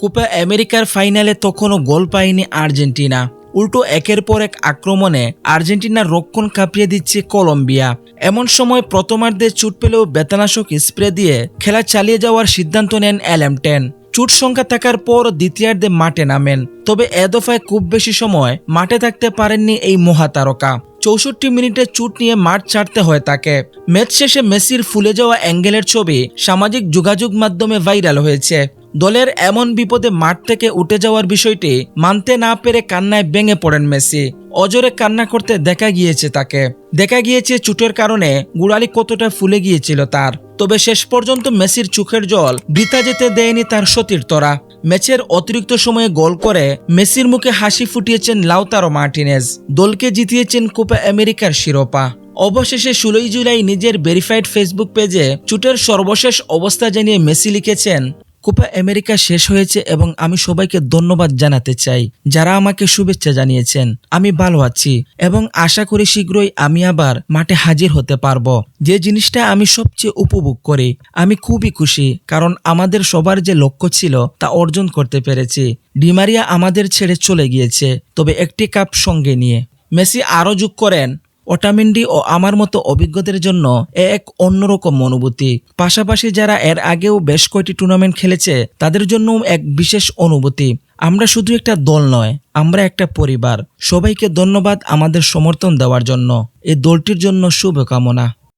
Copa আমেরিকার ফাইনালে তখনও গোল পায়নি আর্জেন্টিনা। উল্টো একের পর এক আক্রমণে আর্জেন্টিনার রক্ষণ কাঁপিয়ে দিচ্ছে কলম্বিয়া। এমন সময় প্রথমার্ধে চুট পেলেও বেতনাশক স্প্রে দিয়ে খেলা চালিয়ে যাওয়ার সিদ্ধান্ত নেন অ্যালেমটেন চুট সংখ্যা থাকার পর দ্বিতীয়ার্ধে মাঠে নামেন। তবে এ দফায় খুব বেশি সময় মাঠে থাকতে পারেননি এই মহাতারকা। চৌষট্টি মিনিটে চুট নিয়ে মাঠ ছাড়তে হয় তাকে। ম্যাচ শেষে মেসির ফুলে যাওয়া অ্যাঙ্গেলের ছবি সামাজিক যোগাযোগ মাধ্যমে ভাইরাল হয়েছে। দলের এমন বিপদে মাঠ থেকে উঠে যাওয়ার বিষয়টি মানতে না পেরে কান্নায় ভেঙে পড়েন মেসি। অজরে কান্না করতে দেখা গিয়েছে তাকে। দেখা গিয়েছে চুটের কারণে গুড়ালি কতটা ফুলে গিয়েছিল তার। তবে শেষ পর্যন্ত মেসির চোখের জল বৃথা যেতে দেয়নি তার সতীর্থরা ম্যাচের অতিরিক্ত সময়ে গোল করে মেসির মুখে হাসি ফুটিয়েছেন লাউতারো মার্টিনেজ। দলকে জিতিয়েছেন কোপা আমেরিকার শিরোপা। অবশেষে ষোলোই জুলাই নিজের ভেরিফাইড ফেসবুক পেজে চুটের সর্বশেষ অবস্থা জানিয়ে মেসি লিখেছেন কোপা আমেরিকা শেষ হয়েছে এবং আমি সবাইকে ধন্যবাদ জানাতে চাই, যারা আমাকে শুভেচ্ছা জানিয়েছেন। আমি ভালো আছি এবং আশা করি শীঘ্রই আমি আবার মাঠে হাজির হতে পারব। যে জিনিসটা আমি সবচেয়ে উপভোগ করি, আমি খুবই খুশি কারণ আমাদের সবার যে লক্ষ্য ছিল তা অর্জন করতে পেরেছি। ডিমারিয়া আমাদের ছেড়ে চলে গিয়েছে, তবে একটি কাপ সঙ্গে নিয়ে। মেসি আরও যোগ করেন। ওটামিন্ডি ও আমার মতো অভিজ্ঞদের জন্য এক অন্যরকম অনুভূতি। পাশাপাশি যারা এর আগেও বেশ কয়টি টুর্নামেন্ট খেলেছে, তাদের জন্যও এক বিশেষ অনুভূতি। আমরা শুধু একটা দল নয়, আমরা একটা পরিবার। সবাইকে ধন্যবাদ আমাদের সমর্থন দেওয়ার জন্য। এই দলটির জন্য শুভকামনা।